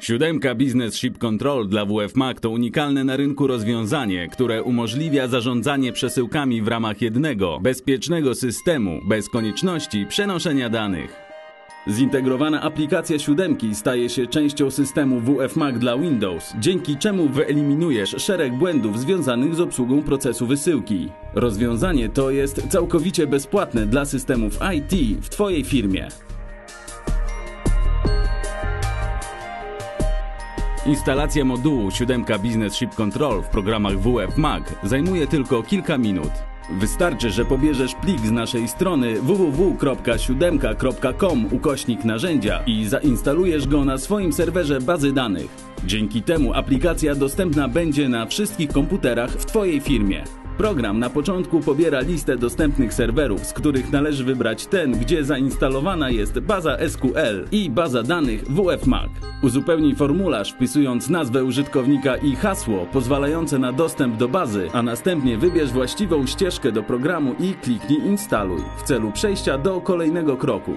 Siódemka Business Ship Control dla WF Mac to unikalne na rynku rozwiązanie, które umożliwia zarządzanie przesyłkami w ramach jednego, bezpiecznego systemu, bez konieczności przenoszenia danych. Zintegrowana aplikacja siódemki staje się częścią systemu WF Mac dla Windows, dzięki czemu wyeliminujesz szereg błędów związanych z obsługą procesu wysyłki. Rozwiązanie to jest całkowicie bezpłatne dla systemów IT w Twojej firmie. Instalacja modułu 7 Business Ship Control w programach WF Mac zajmuje tylko kilka minut. Wystarczy, że pobierzesz plik z naszej strony www.siódemka.com ukośnik narzędzia i zainstalujesz go na swoim serwerze bazy danych. Dzięki temu aplikacja dostępna będzie na wszystkich komputerach w Twojej firmie. Program na początku pobiera listę dostępnych serwerów, z których należy wybrać ten, gdzie zainstalowana jest baza SQL i baza danych WF-Mac. Uzupełnij formularz wpisując nazwę użytkownika i hasło pozwalające na dostęp do bazy, a następnie wybierz właściwą ścieżkę do programu i kliknij instaluj w celu przejścia do kolejnego kroku.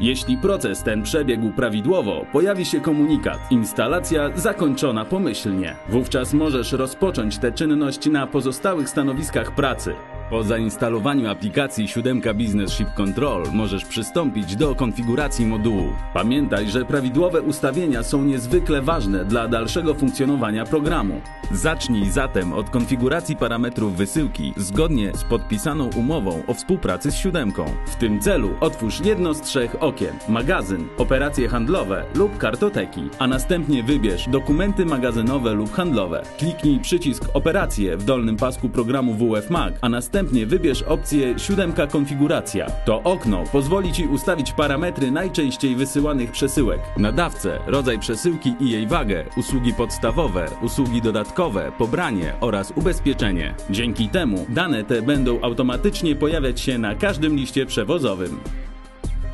Jeśli proces ten przebiegł prawidłowo, pojawi się komunikat instalacja zakończona pomyślnie. Wówczas możesz rozpocząć tę czynność na pozostałych stanowiskach pracy. Po zainstalowaniu aplikacji 7 Business Ship Control możesz przystąpić do konfiguracji modułu. Pamiętaj, że prawidłowe ustawienia są niezwykle ważne dla dalszego funkcjonowania programu. Zacznij zatem od konfiguracji parametrów wysyłki zgodnie z podpisaną umową o współpracy z siódemką. W tym celu otwórz jedno z trzech okien: magazyn, operacje handlowe lub kartoteki, a następnie wybierz dokumenty magazynowe lub handlowe. Kliknij przycisk operacje w dolnym pasku programu WF Mac, a następnie wybierz opcję 7 konfiguracja. To okno pozwoli Ci ustawić parametry najczęściej wysyłanych przesyłek, nadawcę, rodzaj przesyłki i jej wagę, usługi podstawowe, usługi dodatkowe, pobranie oraz ubezpieczenie. Dzięki temu dane te będą automatycznie pojawiać się na każdym liście przewozowym.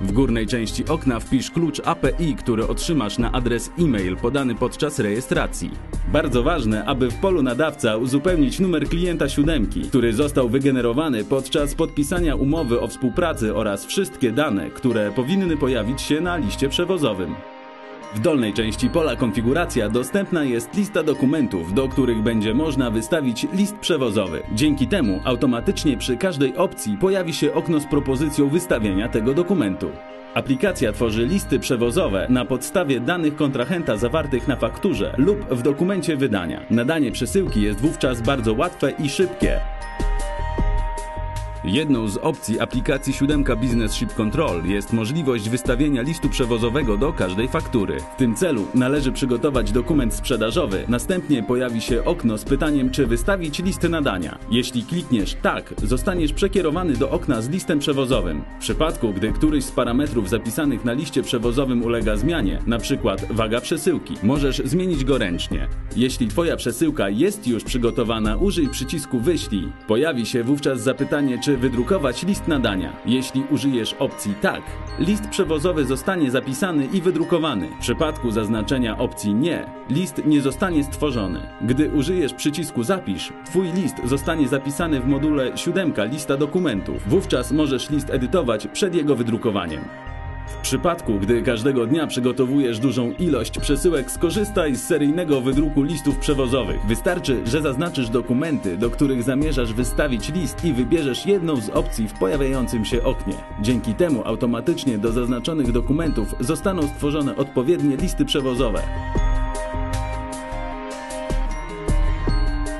W górnej części okna wpisz klucz API, który otrzymasz na adres e-mail podany podczas rejestracji. Bardzo ważne, aby w polu nadawca uzupełnić numer klienta siódemki, który został wygenerowany podczas podpisania umowy o współpracy oraz wszystkie dane, które powinny pojawić się na liście przewozowym. W dolnej części pola konfiguracja dostępna jest lista dokumentów, do których będzie można wystawić list przewozowy. Dzięki temu automatycznie przy każdej opcji pojawi się okno z propozycją wystawienia tego dokumentu. Aplikacja tworzy listy przewozowe na podstawie danych kontrahenta zawartych na fakturze lub w dokumencie wydania. Nadanie przesyłki jest wówczas bardzo łatwe i szybkie. Jedną z opcji aplikacji 7 Business Ship Control jest możliwość wystawienia listu przewozowego do każdej faktury. W tym celu należy przygotować dokument sprzedażowy, następnie pojawi się okno z pytaniem, czy wystawić list nadania. Jeśli klikniesz tak, zostaniesz przekierowany do okna z listem przewozowym. W przypadku, gdy któryś z parametrów zapisanych na liście przewozowym ulega zmianie, np. waga przesyłki, możesz zmienić go ręcznie. Jeśli Twoja przesyłka jest już przygotowana, użyj przycisku wyślij. Pojawi się wówczas zapytanie, czy wydrukować list nadania. Jeśli użyjesz opcji tak, list przewozowy zostanie zapisany i wydrukowany. W przypadku zaznaczenia opcji nie, list nie zostanie stworzony. Gdy użyjesz przycisku zapisz, Twój list zostanie zapisany w module 7 lista dokumentów. Wówczas możesz list edytować przed jego wydrukowaniem. W przypadku, gdy każdego dnia przygotowujesz dużą ilość przesyłek, skorzystaj z seryjnego wydruku listów przewozowych. Wystarczy, że zaznaczysz dokumenty, do których zamierzasz wystawić list i wybierzesz jedną z opcji w pojawiającym się oknie. Dzięki temu automatycznie do zaznaczonych dokumentów zostaną stworzone odpowiednie listy przewozowe.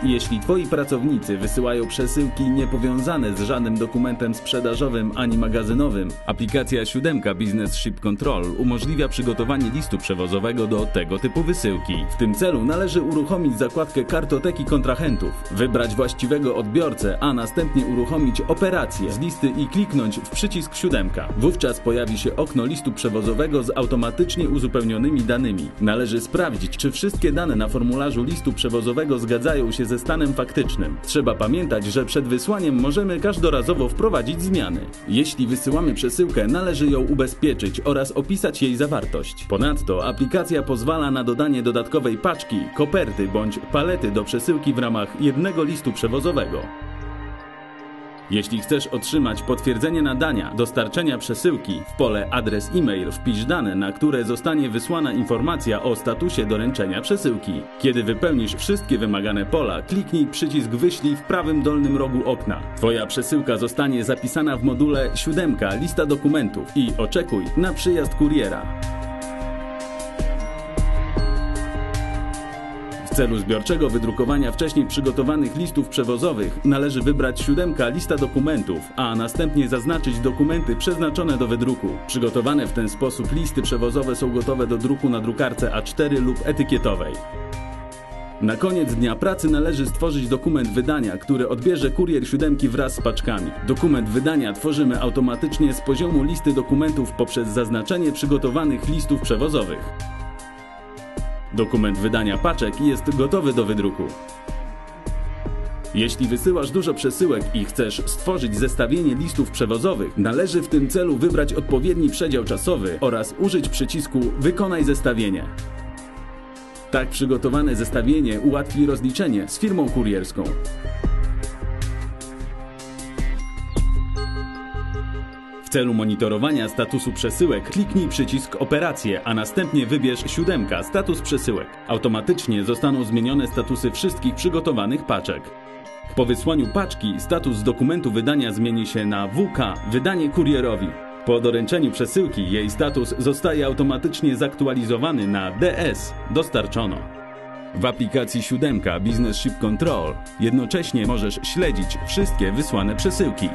Jeśli Twoi pracownicy wysyłają przesyłki niepowiązane z żadnym dokumentem sprzedażowym ani magazynowym, aplikacja 7 Business Ship Control umożliwia przygotowanie listu przewozowego do tego typu wysyłki. W tym celu należy uruchomić zakładkę kartoteki kontrahentów, wybrać właściwego odbiorcę, a następnie uruchomić operację z listy i kliknąć w przycisk 7. Wówczas pojawi się okno listu przewozowego z automatycznie uzupełnionymi danymi. Należy sprawdzić, czy wszystkie dane na formularzu listu przewozowego zgadzają się ze stanem faktycznym. Trzeba pamiętać, że przed wysłaniem możemy każdorazowo wprowadzić zmiany. Jeśli wysyłamy przesyłkę, należy ją ubezpieczyć oraz opisać jej zawartość. Ponadto aplikacja pozwala na dodanie dodatkowej paczki, koperty bądź palety do przesyłki w ramach jednego listu przewozowego. Jeśli chcesz otrzymać potwierdzenie nadania dostarczenia przesyłki, w pole adres e-mail wpisz dane, na które zostanie wysłana informacja o statusie doręczenia przesyłki. Kiedy wypełnisz wszystkie wymagane pola, kliknij przycisk wyślij w prawym dolnym rogu okna. Twoja przesyłka zostanie zapisana w module 7 lista dokumentów i oczekuj na przyjazd kuriera. W celu zbiorczego wydrukowania wcześniej przygotowanych listów przewozowych należy wybrać siódemka lista dokumentów, a następnie zaznaczyć dokumenty przeznaczone do wydruku. Przygotowane w ten sposób listy przewozowe są gotowe do druku na drukarce A4 lub etykietowej. Na koniec dnia pracy należy stworzyć dokument wydania, który odbierze kurier siódemki wraz z paczkami. Dokument wydania tworzymy automatycznie z poziomu listy dokumentów poprzez zaznaczenie przygotowanych listów przewozowych. Dokument wydania paczek jest gotowy do wydruku. Jeśli wysyłasz dużo przesyłek i chcesz stworzyć zestawienie listów przewozowych, należy w tym celu wybrać odpowiedni przedział czasowy oraz użyć przycisku Wykonaj zestawienie. Tak przygotowane zestawienie ułatwi rozliczenie z firmą kurierską. W celu monitorowania statusu przesyłek kliknij przycisk Operacje, a następnie wybierz siódemka Status przesyłek. Automatycznie zostaną zmienione statusy wszystkich przygotowanych paczek. Po wysłaniu paczki status dokumentu wydania zmieni się na WK Wydanie kurierowi. Po doręczeniu przesyłki jej status zostaje automatycznie zaktualizowany na DS Dostarczono. W aplikacji 7 Business Ship Control jednocześnie możesz śledzić wszystkie wysłane przesyłki.